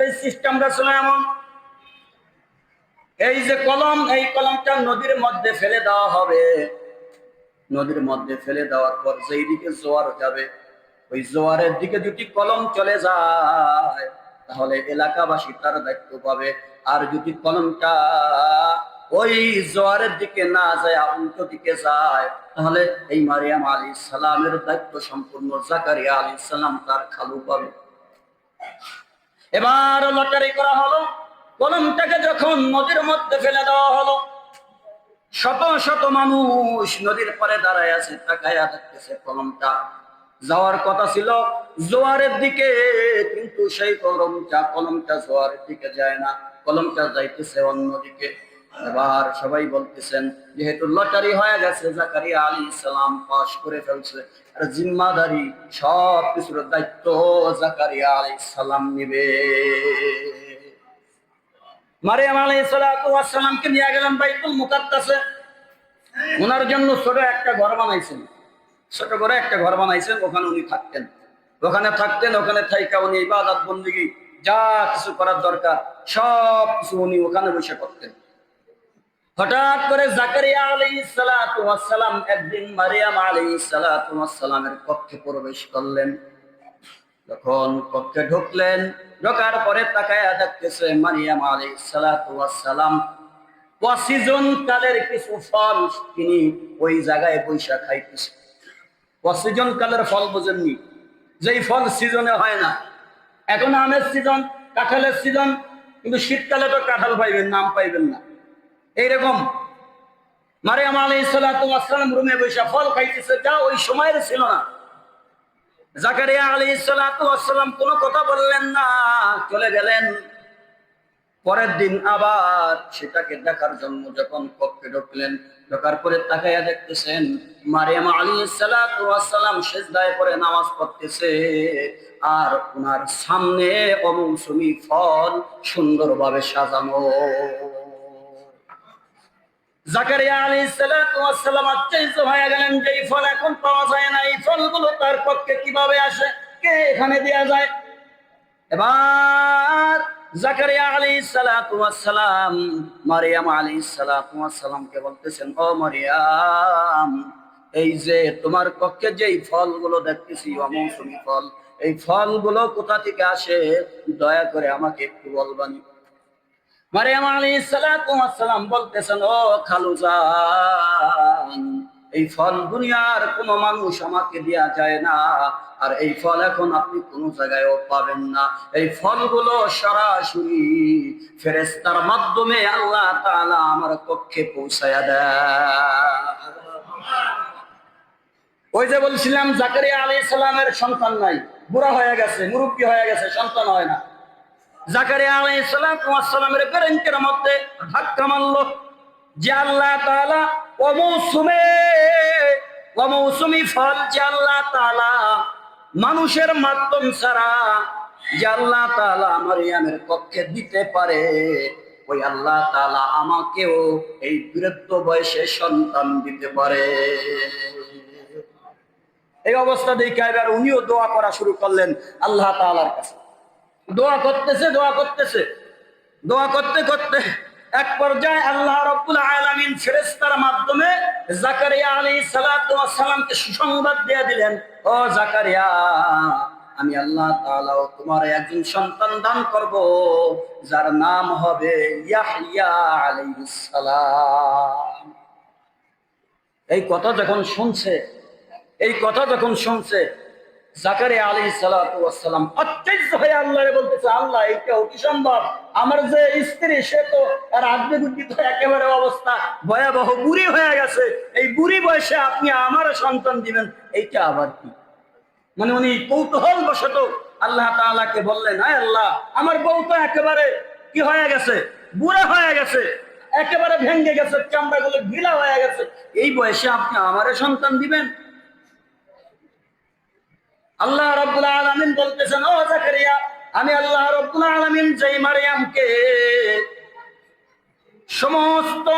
লটারির সিস্টেমটা ছিল এমন। এই যে কলম, এই কলমটা নদীর মধ্যে ফেলে দেওয়া হবে। নদীর মধ্যে ফেলে দেওয়ার পর যেই দিকে জোয়ার যাবে, ওই জোয়ারের দিকে যদি কলম চলে যায়। তাহলে এলাকাবাসী তার দায়িত্ব পাবে। আর যদি কলমটা ওই জোয়ারের দিকে না যায় উল্টো দিকে যায়, তাহলে এই মারিয়াম আলী সালামের দায়িত্ব সম্পূর্ণ জাকারিয়া আলী সালাম তার খালু পাবে। এবার লটারি করা হলো। কলমটাকে যখন নদীর মধ্যে ফেলে দেওয়া হলো, শত শত মানুষ নদীর পরে দাঁড়ায় আছে, তাকায়া দেখতেছে কলমটা। যাওয়ার কথা ছিল জোয়ারের দিকে, কিন্তু সেই কলমটা কলমটা জোয়ারের দিকে যায় না। কলমটা যাইতেছে অন্যদিকে। এবার সবাই বলতেছেন, যেহেতু লটারি হয়ে গেছে, জাকারিয়া আলী সালাম পাশ করে ফেলছে, আর জিম্মাদারি সব কিছুর দায়িত্ব জাকারিয়া আলী সালাম নিবে। মারিয়াম সালামকে নিয়ে বাইতুল মুকাদ্দাসে। ওনার জন্য ছোট একটা ঘর বানাইছেন। ছোট করে একটা ঘর বানাইছেন, ওখানে উনি থাকতেন। ওখানে থাকতেন, ওখানে থাইকা উনি ইবাদত বন্দিগি, যা কিছু করার দরকার সব কিছু উনি ওখানে বসে করতেন। হঠাৎ করে জাকারিয়া আলাইহিস সালাতু সালাম একদিন মারিয়াম আলাইহিস সালাতু সালামের কক্ষে প্রবেশ করলেন। যখন কক্ষে ঢুকলেন, ঢোকার পরে তাকায়া দেখতেছে মারিয়াম আলাইহিস সালাতু সালাম অসিজন কালের কিছু ফল তিনি ওই জায়গায় বৈশা খাইতেছে অসিজন কালের ফল বোঝেননি। যেই ফল সিজনে হয় না। এখন আমের সিজন, কাঁঠালের সিজন, কিন্তু শীতকালে তো কাঁঠাল পাইবেন, নাম পাইবেন না। এইরকম। মারিয়াম ওয়াস সালাম রুমে বৈশা ফল খাইতেছে, যা ওই সময়ের ছিল না। কথা বললেন না, চলে গেলেন। পরের দিন আবার সেটাকে দেখার জন্য যখন কক্ষে ঢুকলেন, ঢোকার পরে তাকাইয়া দেখতেছেন করে নামাজ পড়তেছে, আর ওনার সামনে অমৌসুমি ফল সুন্দরভাবে সাজানো। জাকারিয়া আলী যে ফল এখন পাওয়া যায় না, এই ফলগুলো তার পক্ষে কীভাবে আসে, কে এখানে যায়? এবার মারিয়াম বলতেছেন, ও মারিয়াম, এই যে তোমার কক্ষে যেই ফলগুলো দেখতেছি অমৌসুমি ফল, এই ফলগুলো কোথা থেকে আসে? দয়া করে আমাকে একটু বলবানি মারিয়াম আলী সালাম বলতেছেন, ও খালুজান এই ফল দুনিয়ার কোনো মানুষ আমাকে দেয়া যায় না। আর এই ফল এখন আপনি কোনো জায়গায়ও পাবেন না। এই ফলগুলো সরাসরি ফেরেস্তার মাধ্যমে আল্লাহ তাআলা আমার কক্ষে পৌঁছায়া দেয়। ওই যে বলছিলাম, জাকারিয়া আলী সালামের সন্তান নাই। বুড়া হয়ে গেছে, মুরব্বী হয়ে গেছে, সন্তান হয় না। মানুষের মাধ্যম ছাড়া যে আল্লাহ তাআলা মারিয়ামের পক্ষে দিতে পারে, ওই আল্লাহ তাআলা আমাকেও এই বৃদ্ধ বয়সে সন্তান দিতে পারে। এই অবস্থা দেখে এবার উনিও দোয়া করা শুরু করলেন আল্লাহ তাআলার কাছে। দোয়া করতেছে দোয়া করতেছে। দোয়া করতে করতে এক পর্যায়ে আল্লাহ রব্বুল আলামিন ফেরেশতার মাধ্যমে জাকারিয়া আলাইহিস সালাতু ওয়াস সালামকে সুসংবাদ দিয়ে দিলেন, ও জাকারিয়া, আমি আল্লাহ তাআলা তোমার একজন সন্তান দান করব, যার নাম হবে এই কথা যখন শুনছে, এই কথা যখন শুনছে হয়ে আল্লাহ আমার যে স্ত্রী একেবারে অবস্থা। ভয়াবহ বুড়ি হয়ে গেছে। এই বুড়ি বয়সে আপনি আমার সন্তান দিবেন, এইটা আবার কি? মানে উনি কৌতূহল বশত আল্লাহ তাআলাকে বললেন, আয় আল্লাহ, আমার বউ তো একেবারে কি হয়ে গেছে? বুড়া হয়ে গেছে। একেবারে ভেঙ্গে গেছে চামড়া গুলো ঢিলা হয়ে গেছে। এই বয়সে আপনি আমারে সন্তান দিবেন? আল্লাহ রব্বুল আলামিন বলতেছেন, ও জাকারিয়া, আমি আল্লাহ রব্বুল আলামিন যেই মারিয়ামকে সমস্ত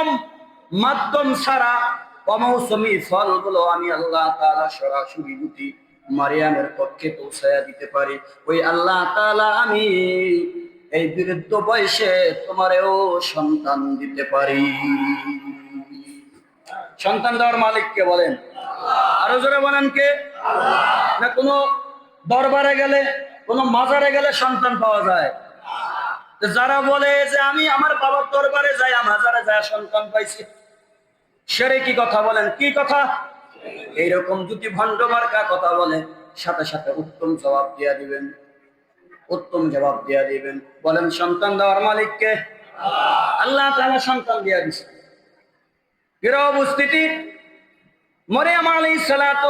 মাধ্যম ছাড়া অমৌসুমি ফলগুলো আমি আল্লাহ তাআলা সরাসরি দুটি মারিয়ামের পক্ষে পৌঁছায়া দিতে পারি। ওই আল্লাহ তাআলা আমি এই বৃদ্ধ বয়সে তোমারেও সন্তান দিতে পারি। সন্তান দেওয়ার মালিক কে বলেন। আরও জোরে বলেন কে? না কোনো দরবারে গেলে, কোনো মাজারে গেলে সন্তান পাওয়া যায়? যারা বলে যে আমি আমার বাবার দরবারে যাই মাজারে যায় সন্তান পাইছি, সেরে কি কথা বলেন? কি কথা? এইরকম যদি ভণ্ড মার্কা কথা বলে, সাথে সাথে উত্তম জবাব দিয়া দিবেন। উত্তম জবাব দিয়া দিবেন। বলেন, সন্তান দেওয়ার মালিককে? আল্লাহ তাআলা সন্তান দিয়া দিছে। এর উপস্থিতি মরিয়াম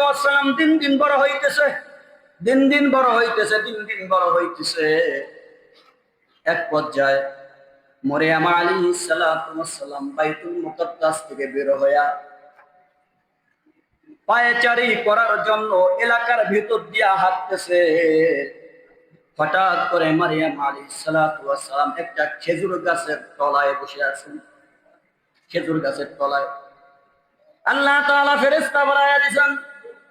ওয়াস সালাম দিন দিন বড় হইতেছে, দিন দিন বড় হইতেছে, দিন দিন বড় হইতেছে। এক পর্যায়ে মরিয়াম ওয়াস সালাম বাইতুল মুকাদ্দাস থেকে বের হইয়া পায়েচারি করার জন্য এলাকার ভিতর দিয়া হাঁটতেছে। হঠাৎ করে মারিয়াম আলী সালাম একটা খেজুর গাছের তলায় বসে আছেন। খেজুর গাছের তলায় আল্লাহ তাআলা ফেরেশতা বানায়া দিয়েছেন।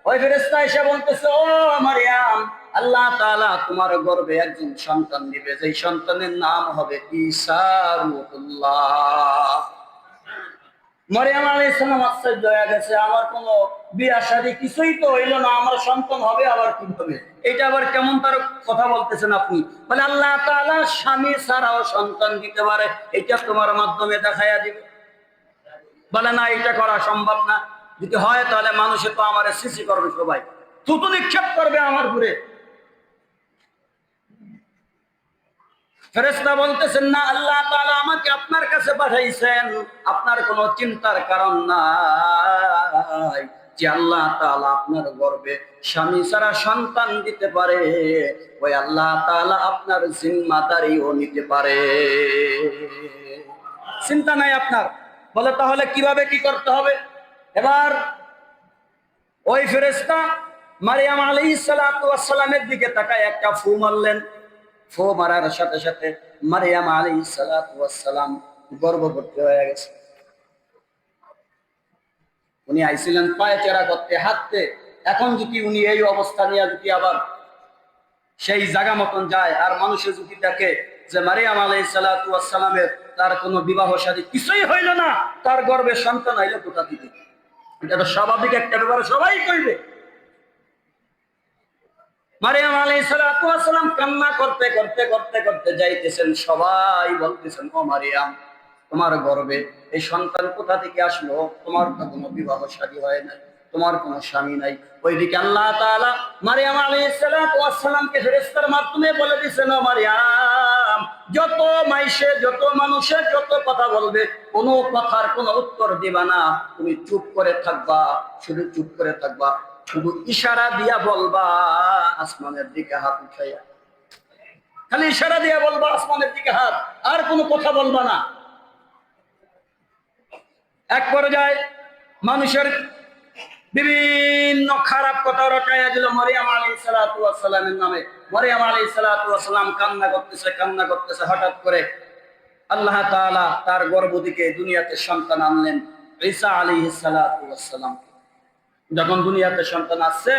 ওই ফেরেশতা এসে বলতেছে, ও মারিয়াম, আল্লাহ তাআলা তোমার গর্ভে একজন সন্তান দিবে। যেই সন্তানের নাম হবে ঈসা রুহুল্লাহ। আলাইহিস সালাম আশ্চর্য হয়ে গেছে, আমার কোনো বিয়া শাদী কিছুই তো হইল না, আমার সন্তান হবে, আবার কি হবে? এটা আবার কেমন তার কথা বলতেছেন আপনি? বলে, আল্লাহ তাআলা স্বামী ছাড়াও সন্তান দিতে পারে, এটা তোমার মাধ্যমে দেখাইয়া দিবে। বলে, না, এটা করা সম্ভব না। যদি হয়, তাহলে মানুষে তো আমার সৃষ্টি করবে সবাই। থুতু নিক্ষেপ করবে আমার ঘুরে ফেরেশতা বলতেছেন, না, আল্লাহ তাআলা আমাকে আপনার কাছে পাঠাইছেন। আপনার কোনো চিন্তার কারণ নাই যে আল্লাহ তাআলা আপনার গর্ভে স্বামী ছাড়া সন্তান দিতে পারে। ওই আল্লাহ তাআলা আপনার জিম্মাদারিও নিতে পারে। চিন্তা নাই আপনার। বলে, তাহলে কীভাবে কি করতে হবে? এবার ওই ফেরেশতা মারিয়াম আলাইহিস সালাতু ওয়াস সালামের দিকে তাকায়, একটা ফু মারলেন। ফু মারার সাথে সাথে মারিয়াম আলাইহিস সালাতু ওয়াস গর্ভবতী হয়ে গেছে। উনি আইছিলেন পায়ে চেরা করতে, হাঁটতে। এখন যদি উনি এই অবস্থা নিয়ে যদি আবার সেই জায়গা মতন যায়, আর মানুষের যদি দেখে যে মারিয়াম আলাই সালামের তার কোনো বিবাহ শাদী কিছুই হইল না। তার গর্বে সন্তান হইল কোথা থেকে? এটা তো স্বাভাবিক একটা ব্যাপার, সবাই কইবে। মারিয়াম আলাই সালাম কান্না করতে করতে করতে করতে যাইতেছেন, সবাই বলতেছেন, ও মারিয়াম, তোমার গর্বে এই সন্তান কোথা থেকে আসলো? তোমার তো কোনো বিবাহ শাদী হয় নাই, তোমার কোনো স্বামী নাই। ওইদিকে আল্লাহ তাআলা মারিয়াম আলাইহিস সালামকে ফেরেশতার মাধ্যমে বলে দিয়েছেন ও মারিয়াম যত মাইসে, যত মানুষে, যত কথা বলবে, কোনো কথার কোনো উত্তর দিবা না। তুমি চুপ করে থাকবা, শুধু চুপ করে থাকবা, শুধু ইশারা দিয়া বলবা, আসমানের দিকে হাত উঠাইয়া। খালি ইশারা দিয়া বলবা, আসমানের দিকে হাত, আর কোনো কথা বলবা না। এক পর্যায়ে মানুষের বিভিন্ন খারাপ কথা রটাইয়া দিল, মরিয়াম আলী সালামের নামে। মরিয়াম আলী সালাম কান্না করতেছে কান্না করতেছে, হঠাৎ করে আল্লাহ তাআলা তার গর্ভ দিকে দুনিয়াতে সন্তান আনলেন, ঈসা আলী সালাম। যখন দুনিয়াতে সন্তান আসছে,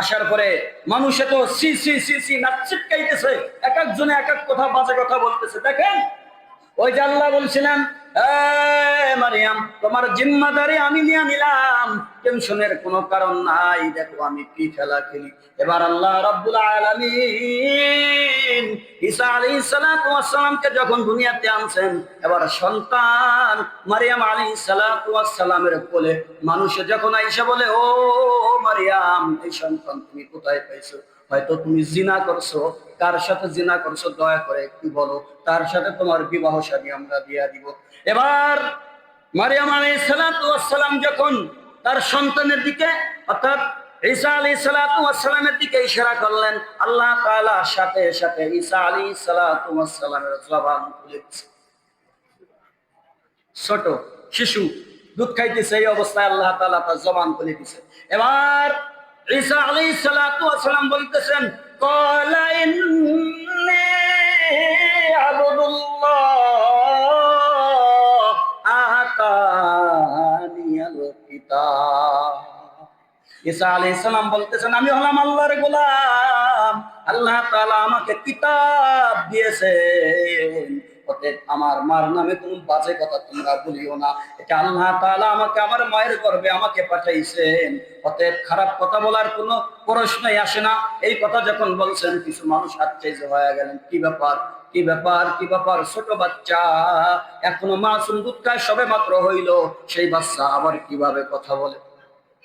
আসার পরে মানুষে তো সি সি সি সি নাচিটকাইতেছে এক একজনে এক এক কথা বাজে কথা বলতেছে। দেখেন ওই যে আল্লাহ বলছিলেন মারিয়াম, তোমার জিম্মাদারি আমি নিয়ে নিলাম। টেনশনের কোনো কারণ নাই। দেখো আমি কি খেলা খেলি। এবার আল্লাহ রাব্বুল আলামিন ঈসা আলাইহিস সালাতু ওয়াস যখন দুনিয়াতে আনছেন, এবার সন্তান মারিয়াম আলাইহিস সালাতু ওয়াস কোলে মানুষে যখন আইসা বলে, ও মারিয়াম, এই সন্তান তুমি কোথায় পাইছো? হয়তো তুমি জিনা করছ, কার সাথে জিনা করছ দয়া করে একটু বলো, তার সাথে তোমার বিবাহ শাদী আমরা দিয়া দিব। এবার মারিয়াম আলাইহিস সালাম যখন তার সন্তানের দিকে, অর্থাৎ ঈসা আলাইহিস সালামের দিকে ইশারা করলেন, আল্লাহ তাআলা সাথে সাথে ঈসা আলাইহিস সালামের জবান ছোট শিশু দুধ খাইতেছে, এই অবস্থায় আল্লাহ তাআলা তার জবান খুলে দিয়েছে এবার ঈসা আলাইহিস সালাতু ওয়াসসালাম বলতেছেন, ক্বালা ইন্নী আবদুল্লাহ আতানিয়াল কিতাব। ঈসা আলাইহিস সালাম বলতেছেন, আমি হলাম আল্লাহর গোলাম। আল্লাহ তাআলা আমাকে কিতাব দিয়েছেন। অতএব আমার মার নামে কোন বাজে কথা তোমরা বলিও না। এটা আল্লাহ তাআলা আমাকে আমার মায়ের গর্ভে আমাকে পাঠাইছেন। অতএব খারাপ কথা বলার কোনো প্রশ্নই আসে না। এই কথা যখন বলছেন, কিছু মানুষ আশ্চর্য হয়ে গেলেন। কি ব্যাপার? কি ব্যাপার? কি ব্যাপার? ছোট বাচ্চা। এখনও মাসুম দুধকায় সবে মাত্র হইল। সেই বাচ্চা আবার কীভাবে কথা বলে?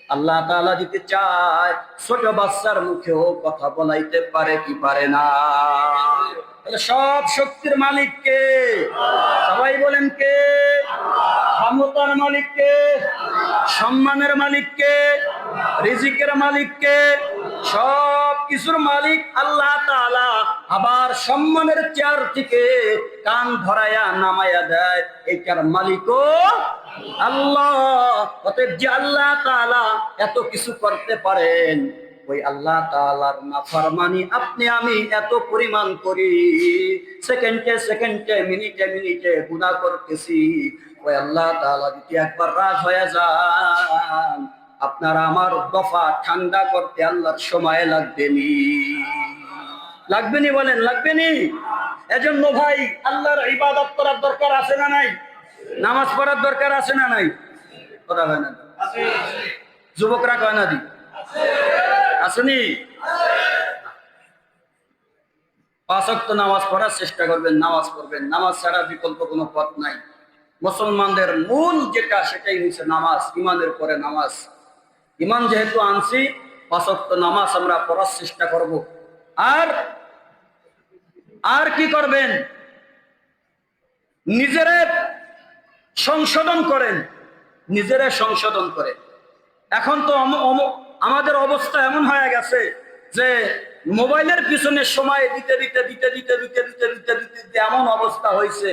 আল্লাহ তাআলা দিতে চায়, ছোট বাচ্চার মুখেও কথা বলাইতে পারে কি পারে না? তাহলে সব শক্তির মালিক কে? সবাই বলেন কে? ক্ষমতার মালিক কে? সম্মানের মালিক কে? রিজিকের মালিক কে? সব কিছুর মালিক আল্লাহ তাআলা। আবার সম্মানের চেয়ার থেকে কান ধরায়া নামায়া দেয়। এই এইটার মালিকও আল্লাহ। অতএব যে আল্লাহ তাআলা এত কিছু করতে পারেন ওই আল্লাহ তাআলার নাফরমানি আপনি আমি এত পরিমাণ করি। সেকেন্ডে সেকেন্ডে মিনিটে মিনিটে গুনাহ করতেছি। ওই আল্লাহ তাআলা যদি একবার রাজ হয়ে যান আপনারা আমার দফা ঠান্ডা করতে আল্লাহর সময় লাগবেনি লাগবেনি বলেন লাগবেনি এজন্য ভাই আল্লাহর ইবাদত করার দরকার আছে না নাই? নামাজ পড়ার দরকার আছে না নাই? কথা হয় না? যুবকরা কয় না দি? আসেনি? পাঁচক্ত নামাজ পড়ার চেষ্টা করবেন, নামাজ পড়বেন। নামাজ ছাড়া বিকল্প কোনো পথ নাই। মুসলমানদের মূল যেটা, সেটাই হচ্ছে নামাজ, ইমানের পরে নামাজ। ইমান যেহেতু আনছি পাঁচক্ত নামাজ আমরা পড়ার চেষ্টা করব। আর আর কি করবেন? নিজেরা সংশোধন করেন। নিজেরা সংশোধন করেন। এখন তো আমাদের অবস্থা এমন হয়ে গেছে যে মোবাইলের পিছনে সময় দিতে দিতে দিতে দিতে দিতে দিতে দিতে দিতে দিতে এমন অবস্থা হয়েছে।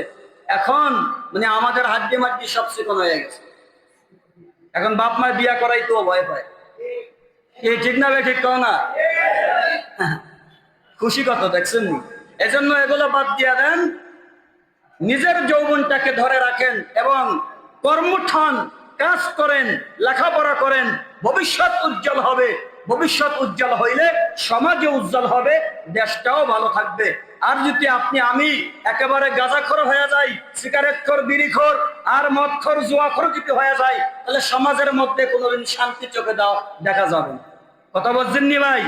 এখন মানে আমাদের হাড্ডি মাড্ডি সব চিকন হয়ে গেছে। এখন বাপ মায়ের বিয়া করাই তো ভয় পায়। এই ঠিক না বে ঠিক না? খুশি কথা দেখছেন এজন্য এগুলো বাদ দিয়া দেন। নিজের যৌবনটাকে ধরে রাখেন এবং কর্মঠান কাজ করেন, লেখাপড়া করেন ভবিষ্যৎ উজ্জ্বল হবে। ভবিষ্যৎ উজ্জ্বল হইলে সমাজে উজ্জ্বল হবে, দেশটাও ভালো থাকবে। আর যদি আপনি, আমি একেবারে গাঁজাখর হয়ে যাই সিগারেট খর বিড়িখর, আর মদখর, জুয়াখর যদি হয়ে যায় তাহলে সমাজের মধ্যে কোনোদিন শান্তি চোখে দাও দেখা যাবে। কথা বলছেননি ভাই?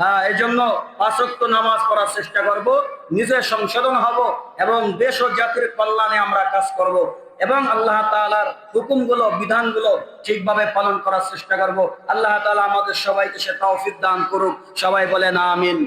হ্যাঁ এই জন্য পাঁচক্ত নামাজ পড়ার চেষ্টা করব, নিজে সংশোধন হব এবং দেশ ও জাতির কল্যাণে আমরা কাজ করব। এবং আল্লাহ তাআলার হুকুমগুলো, বিধানগুলো ঠিকভাবে পালন করার চেষ্টা করব। আল্লাহ তালা আমাদের সবাইকে সে তৌফিক দান করুক। সবাই বলেন, আমিন।